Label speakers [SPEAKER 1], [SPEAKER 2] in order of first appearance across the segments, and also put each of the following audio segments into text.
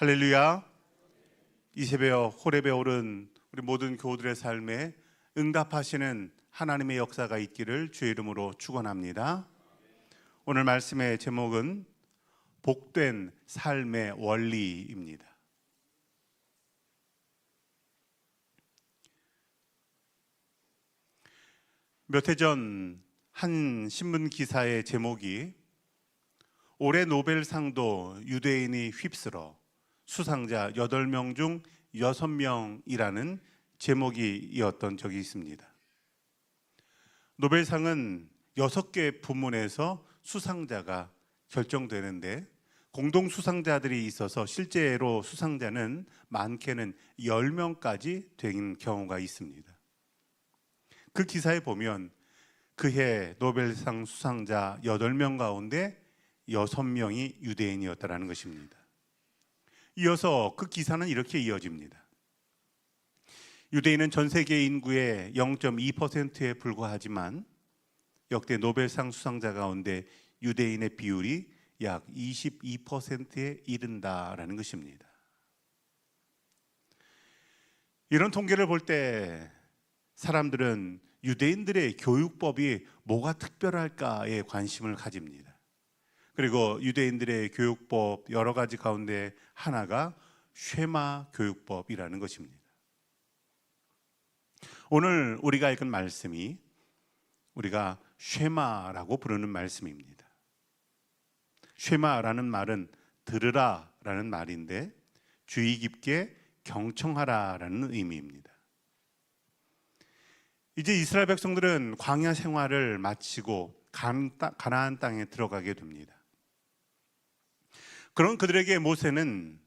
[SPEAKER 1] 할렐루야. 이 새벽 호렙에 오른 우리 모든 교우들의 삶에 응답하시는 하나님의 역사가 있기를 주의 이름으로 축원합니다. 오늘 말씀의 제목은 복된 삶의 원리입니다. 몇 해 전 한 신문 기사의 제목이 올해 노벨상도 유대인이 휩쓸어 수상자 8명 중 6명이라는 제목이었던 적이 있습니다. 노벨상은 6개 부문에서 수상자가 결정되는데 공동 수상자들이 있어서 실제로 수상자는 많게는 10명까지 된 경우가 있습니다. 그 기사에 보면 그해 노벨상 수상자 8명 가운데 6명이 유대인이었다라는 것입니다. 이어서 그 기사는 이렇게 이어집니다. 유대인은 전 세계 인구의 0.2%에 불과하지만 역대 노벨상 수상자 가운데 유대인의 비율이 약 22%에 이른다라는 것입니다. 이런 통계를 볼 때 사람들은 유대인들의 교육법이 뭐가 특별할까에 관심을 가집니다. 그리고 유대인들의 교육법 여러 가지 가운데 하나가 쉐마 교육법이라는 것입니다. 오늘 우리가 읽은 말씀이 우리가 쉐마라고 부르는 말씀입니다. 쉐마라는 말은 들으라라는 말인데 주의 깊게 경청하라라는 의미입니다. 이제 이스라엘 백성들은 광야 생활을 마치고 가나안 땅에 들어가게 됩니다. 그런 그들에게 모세는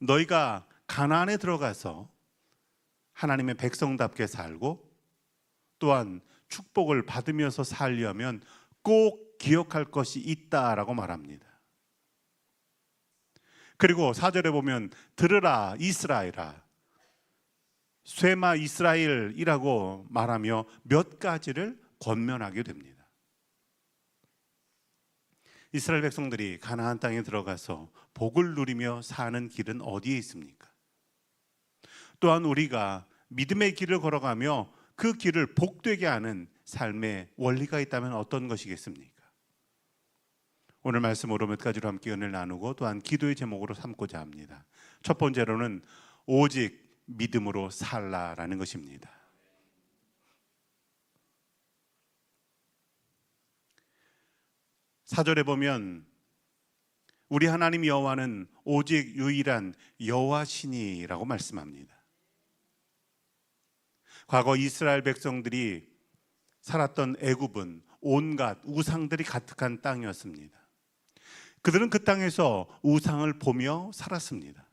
[SPEAKER 1] 너희가 가나안에 들어가서 하나님의 백성답게 살고 또한 축복을 받으면서 살려면 꼭 기억할 것이 있다라고 말합니다. 그리고 사절에 보면 들으라 이스라엘아 쇠마 이스라엘이라고 말하며 몇 가지를 권면하게 됩니다. 이스라엘 백성들이 가나안 땅에 들어가서 복을 누리며 사는 길은 어디에 있습니까? 또한 우리가 믿음의 길을 걸어가며 그 길을 복되게 하는 삶의 원리가 있다면 어떤 것이겠습니까? 오늘 말씀으로 몇 가지로 함께 은혜를 나누고 또한 기도의 제목으로 삼고자 합니다. 첫 번째로는 오직 믿음으로 살라라는 것입니다. 사절에 보면 우리 하나님 여호와는 오직 유일한 여호와시니라고 말씀합니다. 과거 이스라엘 백성들이 살았던 애굽은 온갖 우상들이 가득한 땅이었습니다. 그들은 그 땅에서 우상을 보며 살았습니다.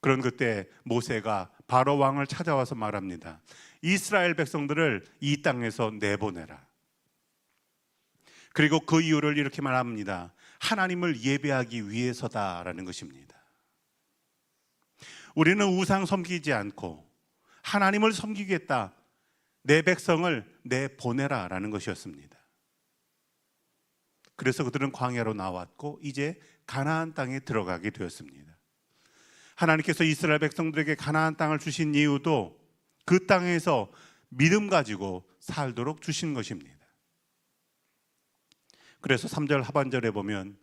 [SPEAKER 1] 그런 그때 모세가 바로 왕을 찾아와서 말합니다. 이스라엘 백성들을 이 땅에서 내보내라. 그리고 그 이유를 이렇게 말합니다. 하나님을 예배하기 위해서다라는 것입니다. 우리는 우상 섬기지 않고 하나님을 섬기겠다. 내 백성을 내 보내라라는 것이었습니다. 그래서 그들은 광야로 나왔고 이제 가나안 땅에 들어가게 되었습니다. 하나님께서 이스라엘 백성들에게 가나안 땅을 주신 이유도 그 땅에서 믿음 가지고 살도록 주신 것입니다. 그래서 3절 하반절에 보면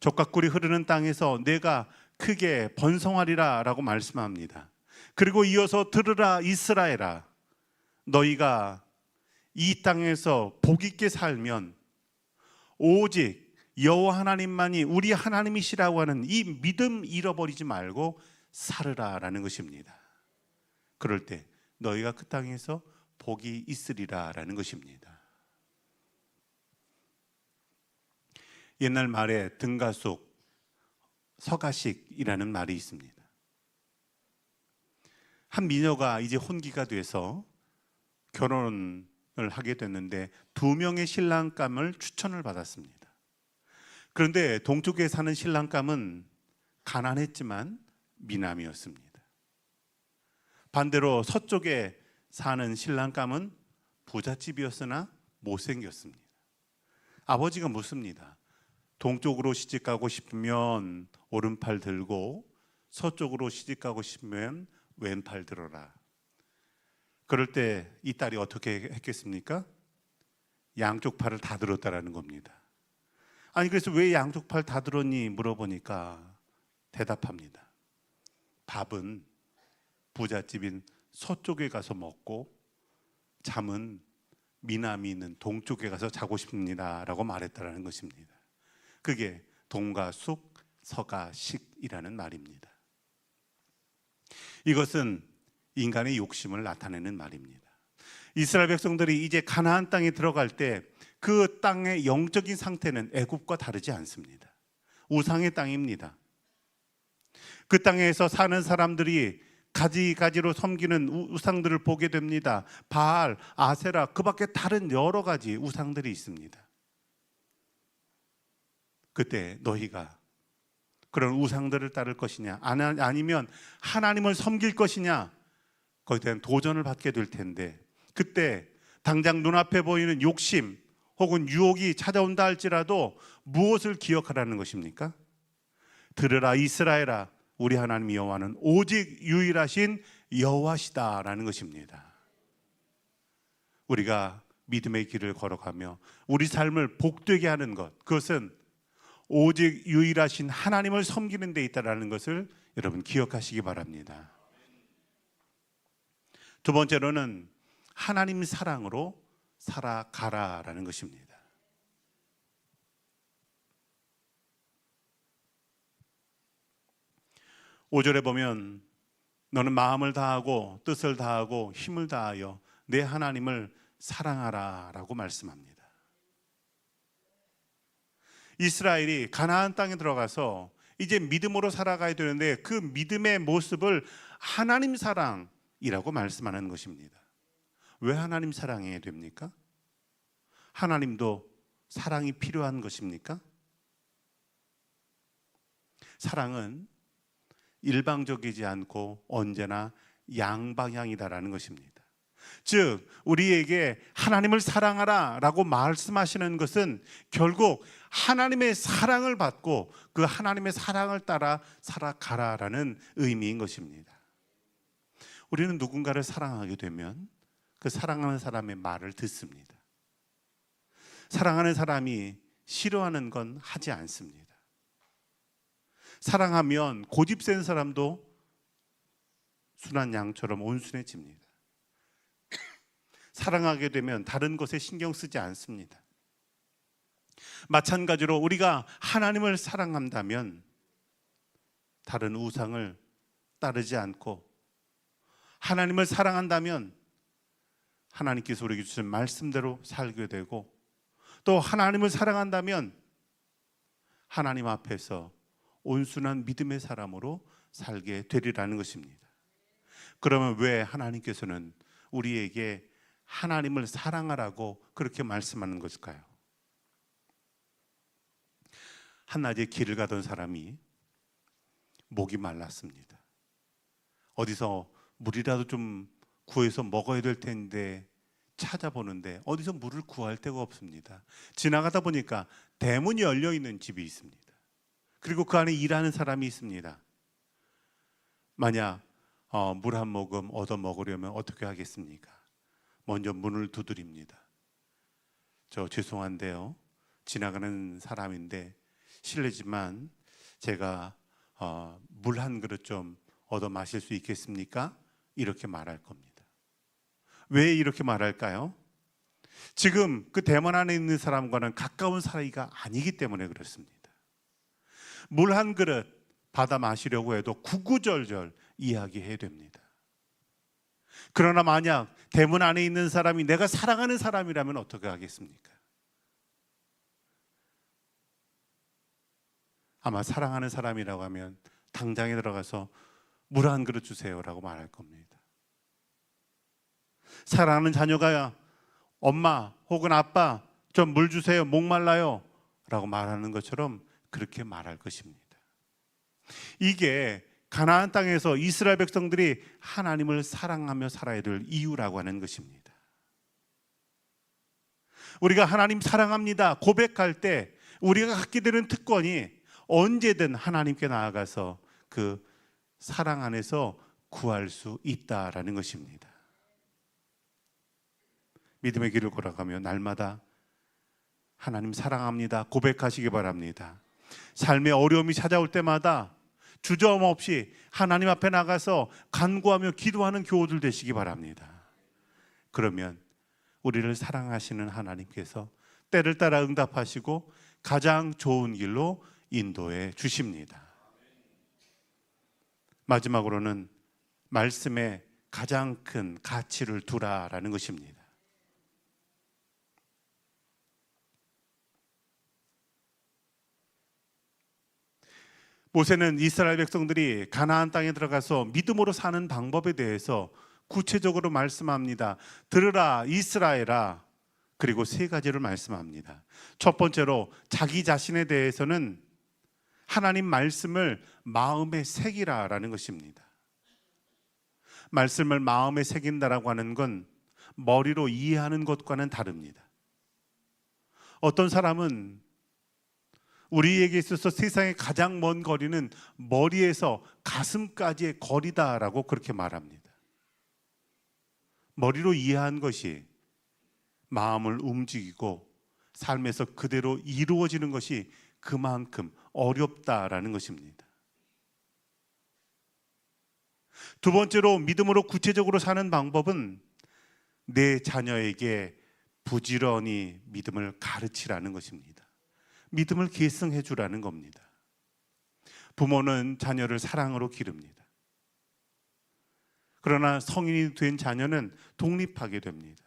[SPEAKER 1] 적과 꿀이 흐르는 땅에서 내가 크게 번성하리라 라고 말씀합니다. 그리고 이어서 들으라 이스라엘아 너희가 이 땅에서 복 있게 살면 오직 여호와 하나님만이 우리 하나님이시라고 하는 이 믿음 잃어버리지 말고 살으라라는 것입니다. 그럴 때 너희가 그 땅에서 복이 있으리라라는 것입니다. 옛날 말에 등가속 서가식이라는 말이 있습니다. 한 미녀가 이제 혼기가 돼서 결혼을 하게 됐는데 두 명의 신랑감을 추천을 받았습니다. 그런데 동쪽에 사는 신랑감은 가난했지만 미남이었습니다. 반대로 서쪽에 사는 신랑감은 부잣집이었으나 못생겼습니다. 아버지가 묻습니다. 동쪽으로 시집 가고 싶으면 오른팔 들고 서쪽으로 시집 가고 싶으면 왼팔 들어라. 그럴 때 이 딸이 어떻게 했겠습니까? 양쪽 팔을 다 들었다라는 겁니다. 아니 그래서 왜 양쪽 팔 다 들었니 물어보니까 대답합니다. 밥은 부잣집인 서쪽에 가서 먹고 잠은 미남이 있는 동쪽에 가서 자고 싶습니다라고 말했다라는 것입니다. 그게 동가숙 서가 식이라는 말입니다. 이것은 인간의 욕심을 나타내는 말입니다. 이스라엘 백성들이 이제 가나안 땅에 들어갈 때 그 땅의 영적인 상태는 애굽과 다르지 않습니다. 우상의 땅입니다. 그 땅에서 사는 사람들이 가지가지로 섬기는 우- 우상들을 보게 됩니다. 바알, 아세라, 그 밖에 다른 여러 가지 우상들이 있습니다. 그때 너희가 그런 우상들을 따를 것이냐, 아니- 아니면 하나님을 섬길 것이냐, 거기에 대한 도전을 받게 될 텐데, 그때 당장 눈앞에 보이는 욕심 혹은 유혹이 찾아온다 할지라도 무엇을 기억하라는 것입니까? 들으라 이스라엘아 우리 하나님 여호와는 오직 유일하신 여호와시다라는 것입니다. 우리가 믿음의 길을 걸어가며 우리 삶을 복되게 하는 것 그것은 오직 유일하신 하나님을 섬기는 데 있다라는 것을 여러분 기억하시기 바랍니다. 두 번째로는 하나님 사랑으로 살아가라라는 것입니다. 오절에 보면 너는 마음을 다하고 뜻을 다하고 힘을 다하여 내 하나님을 사랑하라라고 말씀합니다. 이스라엘이 가나안 땅에 들어가서 이제 믿음으로 살아가야 되는데 그 믿음의 모습을 하나님 사랑이라고 말씀하는 것입니다. 왜 하나님 사랑해야 됩니까? 하나님도 사랑이 필요한 것입니까? 사랑은 일방적이지 않고 언제나 양방향이다라는 것입니다. 즉 우리에게 하나님을 사랑하라 라고 말씀하시는 것은 결국 하나님의 사랑을 받고 그 하나님의 사랑을 따라 살아가라라는 의미인 것입니다. 우리는 누군가를 사랑하게 되면 그 사랑하는 사람의 말을 듣습니다. 사랑하는 사람이 싫어하는 건 하지 않습니다. 사랑하면 고집 센 사람도 순한 양처럼 온순해집니다. 사랑하게 되면 다른 것에 신경 쓰지 않습니다. 마찬가지로 우리가 하나님을 사랑한다면 다른 우상을 따르지 않고 하나님을 사랑한다면 하나님께서 우리에게 주신 말씀대로 살게 되고 또 하나님을 사랑한다면 하나님 앞에서 온순한 믿음의 사람으로 살게 되리라는 것입니다. 그러면 왜 하나님께서는 우리에게 하나님을 사랑하라고 그렇게 말씀하는 것일까요? 한낮에 길을 가던 사람이 목이 말랐습니다. 어디서 물이라도 좀 구해서 먹어야 될 텐데 찾아보는데 어디서 물을 구할 데가 없습니다. 지나가다 보니까 대문이 열려 있는 집이 있습니다. 그리고 그 안에 일하는 사람이 있습니다. 만약 어, 물한 모금 얻어 먹으려면 어떻게 하겠습니까? 먼저 문을 두드립니다. 저 죄송한데요. 지나가는 사람인데 실례지만 제가 어, 물 한 그릇 좀 얻어 마실 수 있겠습니까? 이렇게 말할 겁니다. 왜 이렇게 말할까요? 지금 그 대문 안에 있는 사람과는 가까운 사이가 아니기 때문에 그렇습니다. 물 한 그릇 받아 마시려고 해도 구구절절 이야기해야 됩니다. 그러나 만약 대문 안에 있는 사람이 내가 사랑하는 사람이라면 어떻게 하겠습니까? 아마 사랑하는 사람이라고 하면 당장에 들어가서 물 한 그릇 주세요라고 말할 겁니다. 사랑하는 자녀가 엄마 혹은 아빠 좀 물 주세요 목말라요 라고 말하는 것처럼 그렇게 말할 것입니다. 이게 가나안 땅에서 이스라엘 백성들이 하나님을 사랑하며 살아야 될 이유라고 하는 것입니다. 우리가 하나님 사랑합니다 고백할 때 우리가 갖게 되는 특권이 언제든 하나님께 나아가서 그 사랑 안에서 구할 수 있다라는 것입니다. 믿음의 길을 걸어가며 날마다 하나님 사랑합니다. 고백하시기 바랍니다. 삶의 어려움이 찾아올 때마다 주저없이 하나님 앞에 나가서 간구하며 기도하는 교우들 되시기 바랍니다. 그러면 우리를 사랑하시는 하나님께서 때를 따라 응답하시고 가장 좋은 길로 인도해 주십니다. 마지막으로는 말씀에 가장 큰 가치를 두라라는 것입니다. 모세는 이스라엘 백성들이 가나안 땅에 들어가서 믿음으로 사는 방법에 대해서 구체적으로 말씀합니다. 들으라 이스라엘아 그리고 세 가지를 말씀합니다. 첫 번째로 자기 자신에 대해서는 하나님 말씀을 마음에 새기라라는 것입니다. 말씀을 마음에 새긴다라고 하는 건 머리로 이해하는 것과는 다릅니다. 어떤 사람은 우리에게 있어서 세상의 가장 먼 거리는 머리에서 가슴까지의 거리다라고 그렇게 말합니다. 머리로 이해한 것이 마음을 움직이고 삶에서 그대로 이루어지는 것이 그만큼 어렵다라는 것입니다. 두 번째로 믿음으로 구체적으로 사는 방법은 내 자녀에게 부지런히 믿음을 가르치라는 것입니다. 믿음을 계승해 주라는 겁니다. 부모는 자녀를 사랑으로 기릅니다. 그러나 성인이 된 자녀는 독립하게 됩니다.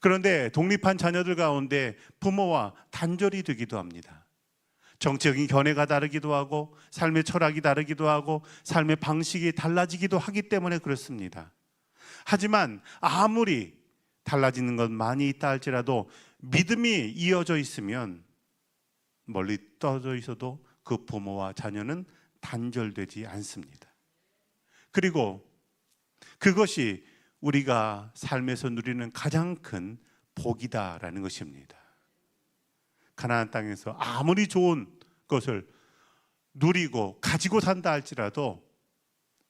[SPEAKER 1] 그런데 독립한 자녀들 가운데 부모와 단절이 되기도 합니다. 정치적인 견해가 다르기도 하고 삶의 철학이 다르기도 하고 삶의 방식이 달라지기도 하기 때문에 그렇습니다. 하지만 아무리 달라지는 것 많이 있다 할지라도 믿음이 이어져 있으면 멀리 떨어져 있어도 그 부모와 자녀는 단절되지 않습니다. 그리고 그것이 우리가 삶에서 누리는 가장 큰 복이다라는 것입니다. 가나안 땅에서 아무리 좋은 것을 누리고 가지고 산다 할지라도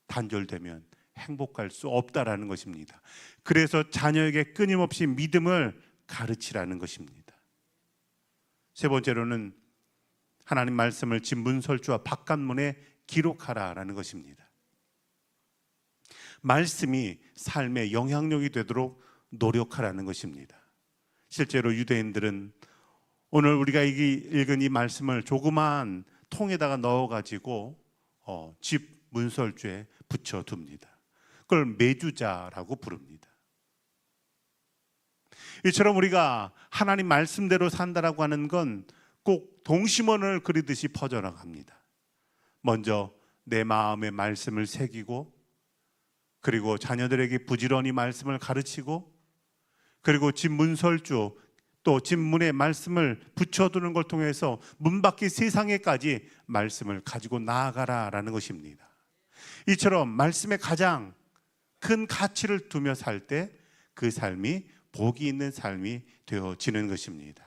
[SPEAKER 1] 단절되면 행복할 수 없다라는 것입니다. 그래서 자녀에게 끊임없이 믿음을 가르치라는 것입니다. 세 번째로는 하나님 말씀을 진문설주와 바깥문에 기록하라라는 것입니다. 말씀이 삶의 영향력이 되도록 노력하라는 것입니다. 실제로 유대인들은 오늘 우리가 읽은 이 말씀을 조그만 통에다가 넣어가지고 어, 집 문설주에 붙여둡니다. 그걸 매주자라고 부릅니다. 이처럼 우리가 하나님 말씀대로 산다라고 하는 건 꼭 동심원을 그리듯이 퍼져나갑니다. 먼저 내 마음의 말씀을 새기고 그리고 자녀들에게 부지런히 말씀을 가르치고 그리고 집 문설주 또 집문에 말씀을 붙여두는 걸 통해서 문 밖의 세상에까지 말씀을 가지고 나아가라라는 것입니다. 이처럼 말씀에 가장 큰 가치를 두며 살 때 그 삶이 복이 있는 삶이 되어지는 것입니다.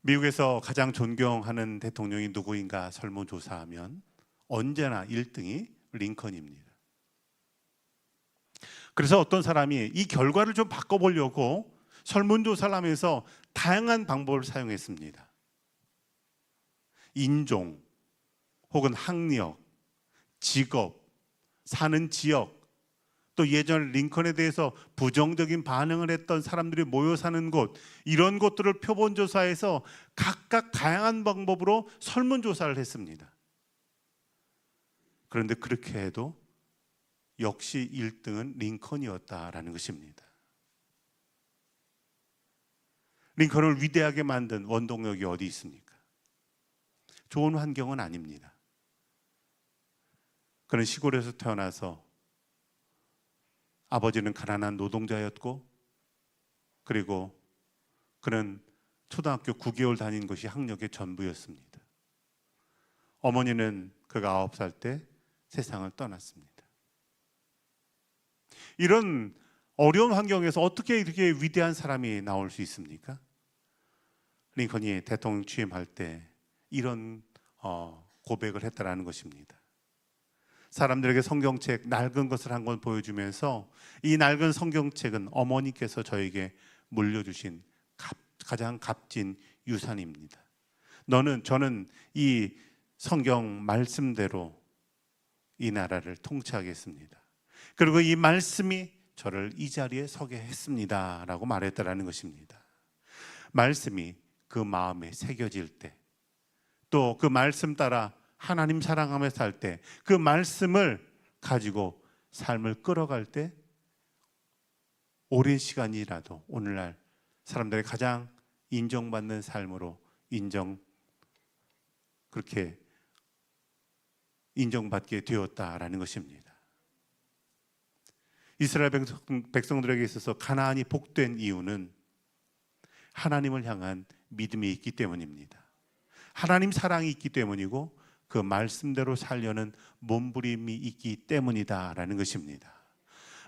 [SPEAKER 1] 미국에서 가장 존경하는 대통령이 누구인가 설문조사하면 언제나 1등이 링컨입니다. 그래서 어떤 사람이 이 결과를 좀 바꿔보려고 설문조사를 하면서 다양한 방법을 사용했습니다. 인종, 혹은 학력, 직업, 사는 지역, 또 예전 링컨에 대해서 부정적인 반응을 했던 사람들이 모여 사는 곳 이런 것들을 표본 조사해서 각각 다양한 방법으로 설문 조사를 했습니다. 그런데 그렇게 해도 역시 1등은 링컨이었다라는 것입니다. 링컨을 위대하게 만든 원동력이 어디 있습니까? 좋은 환경은 아닙니다. 그는 시골에서 태어나서 아버지는 가난한 노동자였고 그리고 그는 초등학교 9개월 다닌 것이 학력의 전부였습니다. 어머니는 그가 아홉 살때 세상을 떠났습니다. 이런 어려운 환경에서 어떻게 이렇게 위대한 사람이 나올 수 있습니까? 링컨이 대통령 취임할 때 이런 어, 고백을 했다라는 것입니다. 사람들에게 성경책 낡은 것을 한 권 보여주면서 이 낡은 성경책은 어머니께서 저에게 물려주신 값- 가장 값진 유산입니다. 너는 저는 이 성경 말씀대로 이 나라를 통치하겠습니다. 그리고 이 말씀이 저를 이 자리에 서게 했습니다라고 말했다라는 것입니다. 말씀이 그 마음에 새겨질 때, 또 그 말씀 따라 하나님 사랑하며 살 때, 그 말씀을 가지고 삶을 끌어갈 때, 오랜 시간이라도 오늘날 사람들의 가장 인정받는 삶으로 인정 그렇게 인정받게 되었다라는 것입니다. 이스라엘 백성, 백성들에게 있어서 가나안이 복된 이유는 하나님을 향한 믿음이 있기 때문입니다. 하나님 사랑이 있기 때문이고 그 말씀대로 살려는 몸부림이 있기 때문이다라는 것입니다.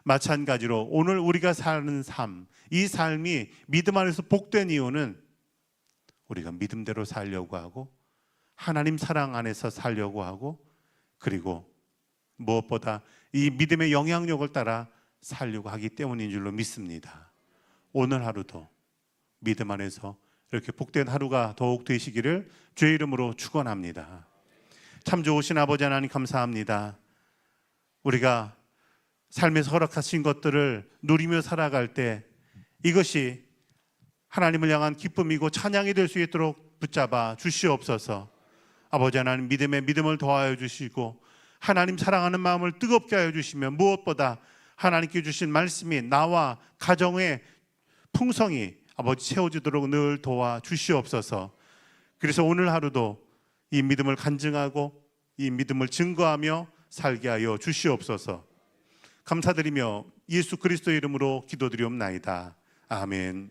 [SPEAKER 1] 마찬가지로 오늘 우리가 사는 삶, 이 삶이 믿음 안에서 복된 이유는 우리가 믿음대로 살려고 하고 하나님 사랑 안에서 살려고 하고 그리고 무엇보다 이 믿음의 영향력을 따라 살려고 하기 때문인 줄로 믿습니다. 오늘 하루도 믿음 안에서 이렇게 복된 하루가 더욱 되시기를 주의 이름으로 축원합니다. 참 좋으신 아버지 하나님 감사합니다. 우리가 삶에서 허락하신 것들을 누리며 살아갈 때 이것이 하나님을 향한 기쁨이고 찬양이 될 수 있도록 붙잡아 주시옵소서. 아버지 하나님 믿음에 믿음을 더하여 주시고 하나님 사랑하는 마음을 뜨겁게 하여 주시며 무엇보다 하나님께 주신 말씀이 나와 가정의 풍성이 아버지 채워지도록 늘 도와 주시옵소서. 그래서 오늘 하루도 이 믿음을 간증하고 이 믿음을 증거하며 살게 하여 주시옵소서. 감사드리며 예수 그리스도 이름으로 기도드리옵나이다. 아멘.